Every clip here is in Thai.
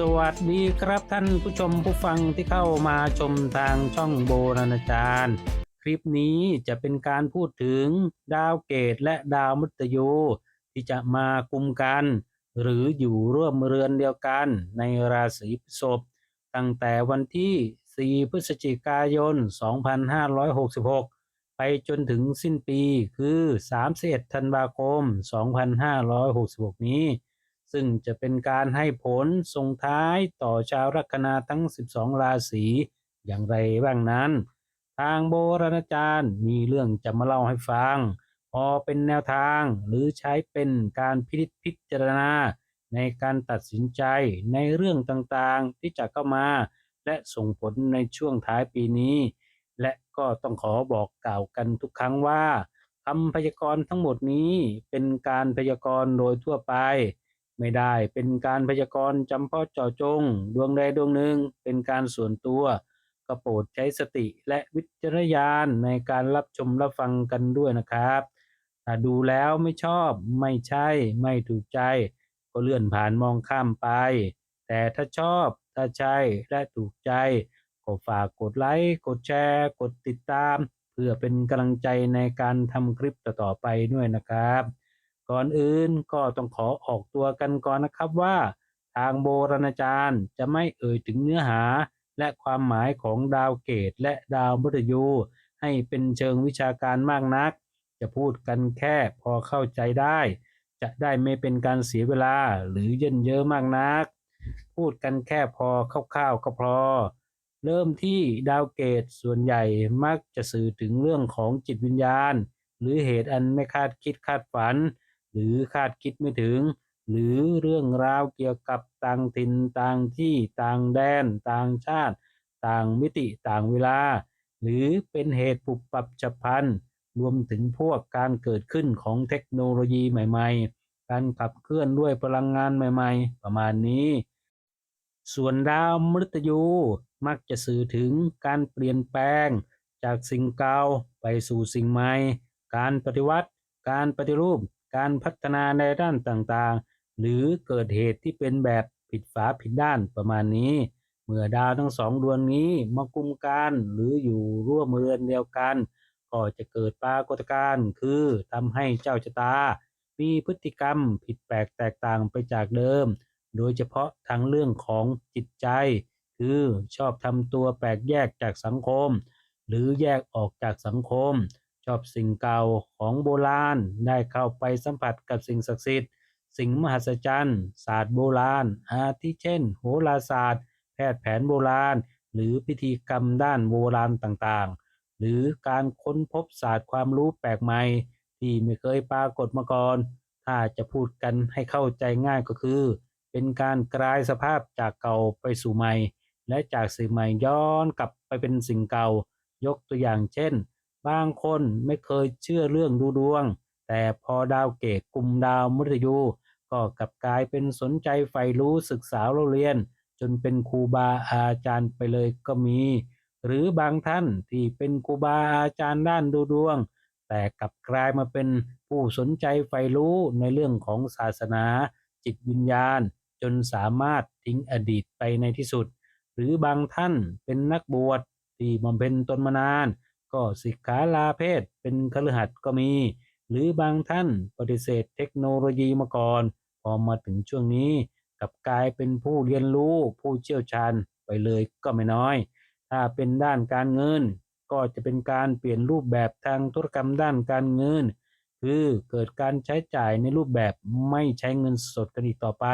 สวัสดีครับท่านผู้ชมผู้ฟังที่เข้ามาชมทางช่องโบราณจารย์ คลิปนี้จะเป็นการพูดถึงดาวเกตและดาวมฤตยูที่จะมากุมกัน หรืออยู่ร่วมเรือนเดียวกันในราศีพฤษภตั้งแต่วันที่ 4 พฤศจิกายน 2566 ไปจนถึงสิ้นปีคือ 31 ธันวาคม 2566 นี้ ซึ่งจะเป็นการให้ผลส่งท้ายต่อชาวลัคนาทั้ง 12 ราศีอย่างไรบ้างนั้น ทางโบราณจารย์มีเรื่องจะมาเล่าให้ฟัง พอเป็นแนวทางหรือใช้เป็นการพิพิจารณา ในการตัดสินใจในเรื่องต่างๆที่จะเข้ามา และส่งผลในช่วงท้ายปีนี้ และก็ต้องขอบอกกล่าวกันทุกครั้งว่าคำพยากรณ์ทั้งหมดนี้เป็นการพยากรณ์โดยทั่วไป ไม่ได้ เป็นการพยากรณ์จำเพาะเจาะจง ดวงใดดวงหนึ่งเป็นการส่วนตัวก็โปรดใช้สติและวิจารณญาณในการรับชมรับฟังกันด้วยนะครับถ้าดูแล้วไม่ชอบไม่ใช่ไม่ถูกใจ ก็เลื่อนผ่านมองข้ามไป แต่ถ้าชอบถ้าใช่และถูกใจ ก็ฝากกดไลค์กดแชร์ กดติดตาม เพื่อเป็นกำลังใจในการทำคลิปต่อๆไปด้วยนะครับ ก่อนอื่นก็ต้องขอออกตัวกันก่อนนะครับว่า ทางโบราณจารย์จะไม่เอ่ยถึงเนื้อหา และความหมายของดาวเกตและดาวมฤตยูให้เป็นเชิงวิชาการมากนัก จะพูดกันแค่พอเข้าใจได้ จะได้ไม่เป็นการเสียเวลาหรือเยินเยอะมากนัก พูดกันแค่พอคร่าวๆก็พอเริ่มที่ดาวเกตส่วนใหญ่มักจะสื่อถึงเรื่องของจิตวิญญาณ หรือเหตุอันไม่คาดคิดคาดฝัน หรือคาดคิดไม่ถึง หรือเรื่องราวเกี่ยวกับต่างถิ่นต่างที่ต่างแดน ต่างชาติ ต่างมิติต่างเวลา หรือเป็นเหตุปุบปับฉับพลันรวมถึงพวกการเกิดขึ้นของเทคโนโลยีใหม่ ๆ การขับเคลื่อนด้วยพลังงานใหม่ ๆ ประมาณนี้ ส่วนดาวมฤตยูมักจะสื่อถึงการเปลี่ยนแปลง จากสิ่งเก่าไปสู่สิ่งใหม่ การปฏิวัติ การปฏิรูป การพัฒนาในด้านต่างๆ หรือเกิดเหตุที่เป็นแบบผิดฝาผิดด้านประมาณนี้ เมื่อดาวทั้งสองดวงนี้มากุมกันหรืออยู่ร่วมเรือนเดียวกัน ก็จะเกิดปรากฏการณ์คือทำให้เจ้าชะตา มีพฤติกรรมผิดแปลกแตกต่างไปจากเดิม โดยเฉพาะทางเรื่องของจิตใจ คือชอบทำตัวแปลกแยกจากสังคม หรือแยกออกจากสังคม ชอบสิ่งเก่าของโบราณ ได้เข้าไปสัมผัสกับสิ่งศักดิ์สิทธิ์ สิ่งมหัศจรรย์ศาสตร์โบราณ อาทิเช่น โหราศาสตร์ แพทย์แผนโบราณ หรือพิธีกรรมด้านโบราณต่างๆ หรือการค้นพบศาสตร์ความรู้แปลกใหม่ ที่ไม่เคยปรากฏมาก่อน ถ้าจะพูดกันให้เข้าใจง่ายก็คือ เป็นการกลายสภาพจากเก่าไปสู่ใหม่ และจากสิ่งใหม่ย้อนกลับไปเป็นสิ่งเก่า ยกตัวอย่างเช่น บางคนไม่เคยเชื่อเรื่องดูดวง แต่พอดาวเกตกลุ่มดาวมฤตยู ก็กลับกลายเป็นสนใจใฝ่รู้ศึกษาเราเรียน จนเป็นครูบาอาจารย์ไปเลยก็มี หรือบางท่านที่เป็นครูบาอาจารย์ด้านดูดวง แต่กลับกลายมาเป็นผู้สนใจใฝ่รู้ในเรื่องของศาสนา จิตวิญญาณ จนสามารถทิ้งอดีตไปในที่สุด หรือบางท่านเป็นนักบวชที่บำเพ็ญตนมานาน ก็สิกขาลาเพศเป็นคฤหัสถ์ก็มี หรือบางท่านปฏิเสธเทคโนโลยีมาก่อน พอมาถึงช่วงนี้กลับกลายเป็นผู้เรียนรู้ผู้เชี่ยวชาญไปเลยก็ไม่น้อย ถ้าเป็นด้านการเงิน ก็จะเป็นการเปลี่ยนรูปแบบทางธุรกรรมด้านการเงิน คือเกิดการใช้จ่ายในรูปแบบไม่ใช้เงินสดกันอีกต่อไป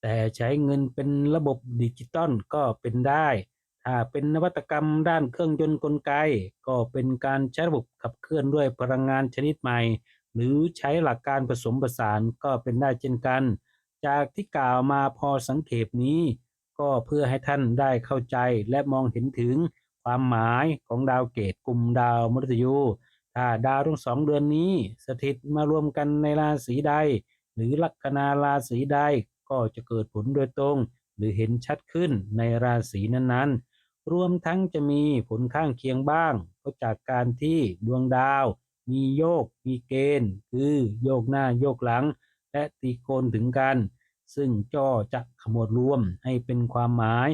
แต่ใช้เงินเป็นระบบดิจิตอลก็เป็นได้ ถ้าเป็นนวัตกรรมด้านเครื่องยนต์กลไก ก็เป็นการใช้ระบบขับเคลื่อนด้วยพลังงานชนิดใหม่ หรือใช้หลักการผสมผสานก็เป็นได้เช่นกัน จากที่กล่าวมาพอสังเขปนี้ ก็เพื่อให้ท่านได้เข้าใจและมองเห็นถึงความหมายของดาวเกตกลุ่มดาวมฤตยูถ้าดาวทั้งสองเดือนนี้ สถิตมารวมกันในราศีใด หรือลัคนาราศีใดก็จะเกิดผลโดยตรง หรือเห็นชัดขึ้นในราศีนั้นๆ รวมทั้งจะมีผลข้างเคียงบ้าง ก็จากการที่ดวงดาว มีโยก มีเกณฑ์ คือโยกหน้าโยกหลัง และตีโกนถึงกัน ซึ่งจ้อจะขมวดรวมให้เป็นความหมาย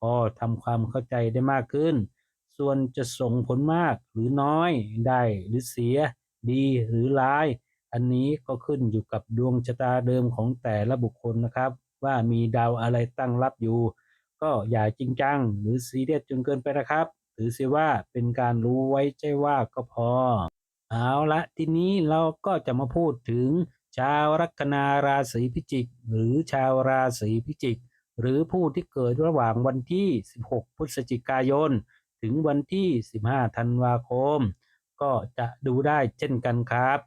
พอทำความเข้าใจได้มากขึ้น ส่วนจะส่งผลมากหรือน้อย ได้หรือเสีย ดีหรือร้าย อันนี้ก็ขึ้นอยู่กับดวงชะตาเดิมของแต่ละบุคคลนะครับ ว่ามีดาวอะไรตั้งรับอยู่ ก็อย่าจริงจัง หรือซีเรียสจนเกินไปนะครับ ถือเสียว่าเป็นการรู้ไว้ใจว่าก็พอ เอาละทีนี้เราก็จะมาพูดถึง ชาวลัคนาราศีพิจิก หรือชาวราศีพิจิก หรือผู้ที่เกิดระหว่างวันที่ 16 พฤศจิกายน ถึงวันที่ 15 ธันวาคม ก็จะดูได้เช่นกันครับ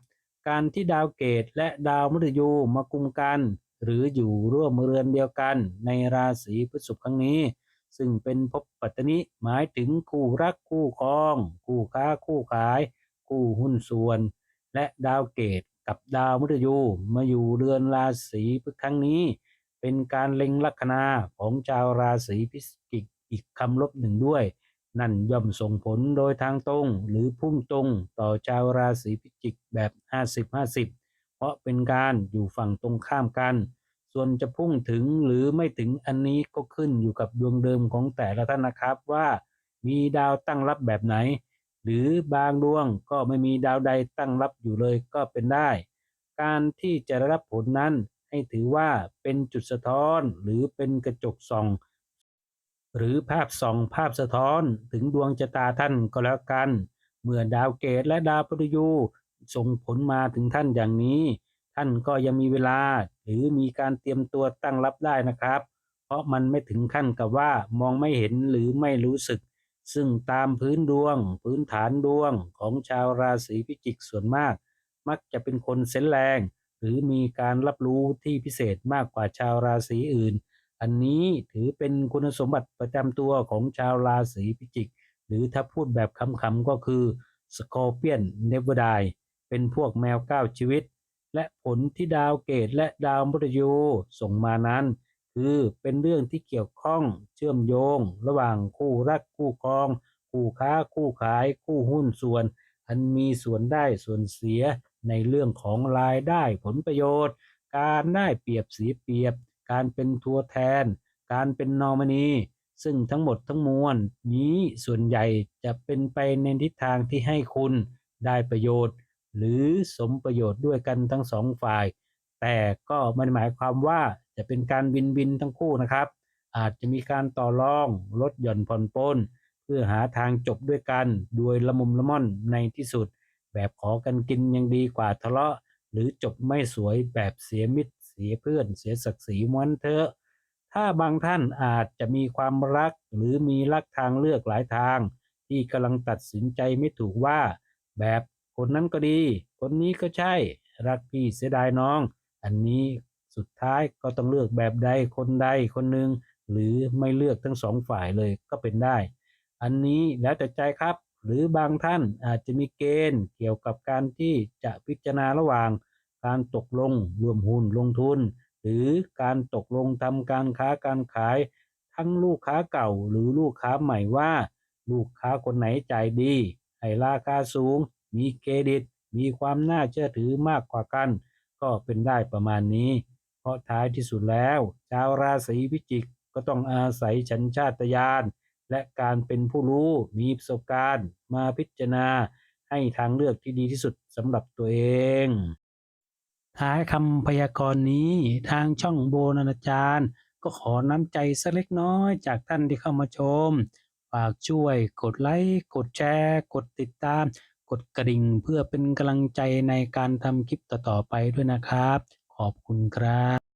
การที่ดาวเกตและดาวมฤตยูมากุมกัน หรืออยู่ร่วมเรือนเดียวกันในราศีพฤษภครั้งนี้ ซึ่งเป็นภพปัตตนิหมายถึงคู่รักคู่ครอง คู่ค้าคู่ขาย คู่หุ้นส่วน และดาวเกตกับดาวมฤตยูมาอยู่เรือนราศีพฤษภครั้งนี้ เป็นการเล็งลัคนาของชาวราศีพิจิกอีกคำลบหนึ่งด้วย นั่นย่อมส่งผลโดยทางตรงหรือพุ่งตรงต่อชาวราศีพิจิกแบบ 50-50 ราะเป็นการอยู่ฝั่งตรงข้ามกัน ส่วนจะพุ่งถึงหรือไม่ถึงอันนี้ก็ขึ้นอยู่กับดวงเดิมของแต่ละท่านนะครับว่ามีดาวตั้งรับแบบไหน หรือบางดวงก็ไม่มีดาวใดตั้งรับอยู่เลยก็เป็นได้ การที่จะได้รับผลนั้นให้ถือว่าเป็นจุดสะท้อนหรือเป็นกระจกส่อง หรือภาพส่องภาพสะท้อนถึงดวงชะตาท่านก็แล้วกัน เมื่อดาวเกตและดาวพฤยู ส่งผลมาถึงท่านอย่างนี้ ท่านก็ยังมีเวลา หรือมีการเตรียมตัวตั้งรับได้นะครับ เพราะมันไม่ถึงขั้นกับว่ามองไม่เห็นหรือไม่รู้สึก ซึ่งตามพื้นดวง พื้นฐานดวงของชาวราศีพิจิกส่วนมาก มักจะเป็นคนเซนแรง หรือมีการรับรู้ที่พิเศษมากกว่าชาวราศีอื่น อันนี้ถือเป็นคุณสมบัติประจำตัวของชาวราศีพิจิก หรือถ้าพูดแบบคำๆก็คือสกอร์เปียนเนเวอร์ได เป็นพวกแมวเก้าชีวิต และผลที่ดาวเกตและดาวมฤตยูส่งมานั้น คือเป็นเรื่องที่เกี่ยวข้องเชื่อมโยง ระหว่างคู่รักคู่ครอง คู่ค้าคู่ขาย คู่หุ้นส่วน อันมีส่วนได้ส่วนเสียในเรื่องของรายได้ผลประโยชน์ การได้เปรียบเสียเปรียบ การเป็นตัวแทน การเป็นนอมินีซึ่งทั้งหมดทั้งมวลนี้ส่วนใหญ่จะเป็นไปในทิศทางที่ให้คุณได้ประโยชน์ หรือสมประโยชน์ด้วยกันทั้งสองฝ่าย แต่ก็ไม่ได้หมายความว่าจะเป็นการวินวินทั้งคู่นะครับ อาจจะมีการต่อรองลดหย่อนผ่อนปลนเพื่อหาทางจบด้วยกันโดยละมุมละม่อนในที่สุด แบบขอกันกินยังดีกว่าทะเลาะ หรือจบไม่สวยแบบเสียมิตร เสียเพื่อน เสียศักดิ์ศรีมวนเถอะถ้าบางท่านอาจจะมีความรักหรือมีรักทางเลือกหลายทาง ที่กำลังตัดสินใจไม่ถูกว่า แบบ คนนั้นก็ดี คนนี้ก็ใช่ รักพี่เสียดายน้อง อันนี้สุดท้ายก็ต้องเลือกแบบใดคนใดคนหนึ่งหรือไม่เลือกทั้งสองฝ่ายเลยก็เป็นได้ อันนี้แล้วแต่ใจครับ หรือบางท่านอาจจะมีเกณฑ์เกี่ยวกับการที่จะพิจารณาระหว่าง การตกลงรวมหุ้นลงทุน หรือการตกลงทำการค้าการขาย ทั้งลูกค้าเก่าหรือลูกค้าใหม่ว่า ลูกค้าคนไหนจ่ายดี ให้ราคาสูง มีเครดิต มีความน่าเชื่อถือมากกว่ากัน ก็เป็นได้ประมาณนี้ เพราะท้ายที่สุดแล้ว ชาวราศีพิจิกก็ต้องอาศัยฉันชาตญาณและการเป็นผู้รู้มีประสบการณ์ มาพิจารณาให้ทางเลือกที่ดีที่สุดสำหรับตัวเอง ท้ายคำพยากรณ์นี้ทางช่องโบนานาจารย์ ก็ขอน้ำใจสักเล็กน้อยจากท่านที่เข้ามาชม ฝากช่วยกดไลค์ กดแชร์ กดติดตาม กดกระดิ่งเพื่อเป็นกำลังใจในการทำคลิปต่อๆไปด้วยนะครับ ขอบคุณครับ